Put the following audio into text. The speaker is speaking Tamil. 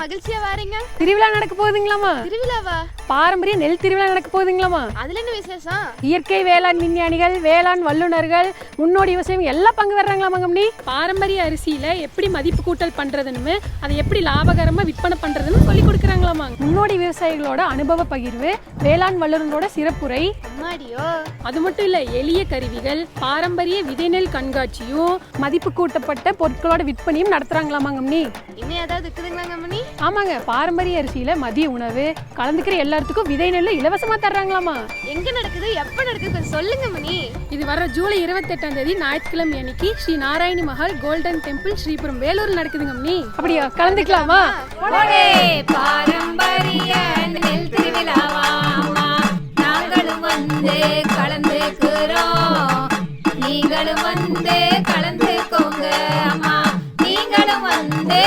மகிழ்ச்சியா வாரீங்க. திருவிழா நடக்க போகுதுங்களாமா திருவிழாவா? பாரம்பரிய நெல் திருவிழா நடக்க போகுதுங்களாமா அதுல என்ன விசேஷம்? இயற்கை வேளாண் விஞ்ஞானிகள் வேளாண் வல்லுநர்கள் முன்னோடி விவசாயம் எல்லாம் பங்கு வர்றாங்களா மங்கம்னி? பாரம்பரிய அரிசியில எப்படி மதிப்பு கூட்டல் பண்றதுன்னு அதை எப்படி லாபகரமா விற்பனை பண்றதுன்னு சொல்லி கொடுக்குறாங்களாமா முன்னோடி விவசாயிகளோட அனுபவ பகிர்வு வேளாண் வல்லுநரோட சிறப்புரை. அது மட்டும் இல்ல எளிய கருவிகள் பாரம்பரிய விதைநெல் கண்காட்சியும் மதிப்பு கூட்டப்பட்ட பொருட்களோட விற்பனையும் நடத்துறாங்களாமாங்கம்னி இன்னும் ஏதாவது இருக்குதுங்களாங்க மணி ஆமாங்க பாரம்பரிய அரிசியில மதிய உணவு கலந்துக்கிற எல்லாத்துக்கும் விதை நெல் இலவசமா தர்றாங்களாமா? எங்க நடக்குது எப்ப நடக்குது கொஞ்சம் சொல்லுங்க மணி இது வர ஜூலை இருபத்தெட்டாம் தேதி ஞாயிற்றுக்கிழமை அன்னைக்கு ஸ்ரீ நாராயணி மஹால் கோல்டன் டெம்பிள் ஸ்ரீபுரம் வேலூர்ல நடக்குதுங்க அம்மனி அப்படியா கலந்துக்கலாமா? ஒரே வந்து கலந்துக்கிறோம் நீங்களும் வந்து கலந்துக்கோங்க அம்மா. நீங்களும் வந்து